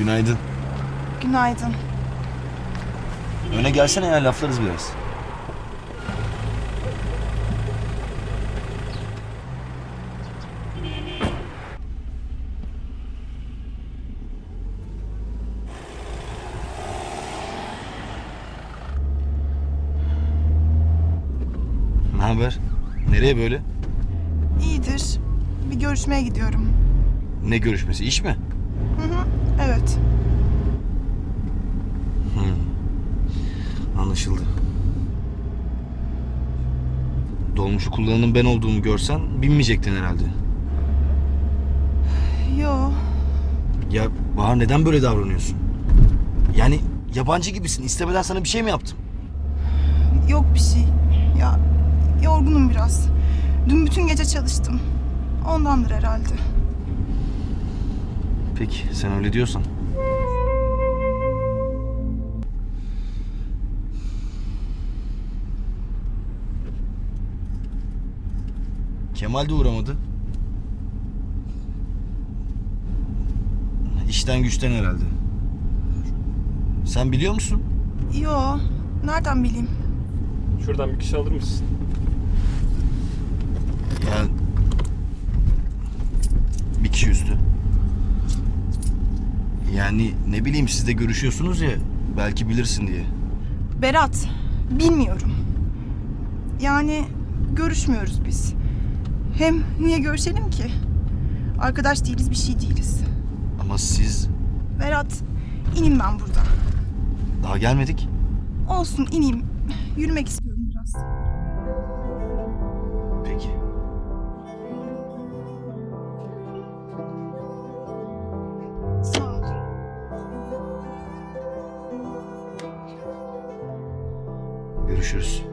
Günaydın. Günaydın. Öne gelsene ya laflarız biraz. Ne haber? Nereye böyle? İyidir. Bir görüşmeye gidiyorum. Ne görüşmesi? İş mi? Hı hı. Evet. Anlaşıldı. Dolmuşu kullanan ben olduğumu görsen binmeyecektin herhalde. Yo. Ya Bahar neden böyle davranıyorsun? Yani yabancı gibisin. İstemeden sana bir şey mi yaptım? Yok bir şey. Ya yorgunum biraz. Dün bütün gece çalıştım. Ondandır herhalde. Peki sen öyle diyorsan. Kemal de uğramadı. İşten güçten herhalde. Sen biliyor musun? Yo. Nereden bileyim? Şuradan bir kişi alır mısın? Ya bir kişi üstü. Yani ne bileyim siz de görüşüyorsunuz ya belki bilirsin diye. Berat. Bilmiyorum. Yani görüşmüyoruz biz. Hem niye görüşelim ki? Arkadaş değiliz, bir şey değiliz. Ama siz Berat, ineyim ben burada. daha gelmedik. Olsun ineyim. Yürümek istiyorum Görüşürüz.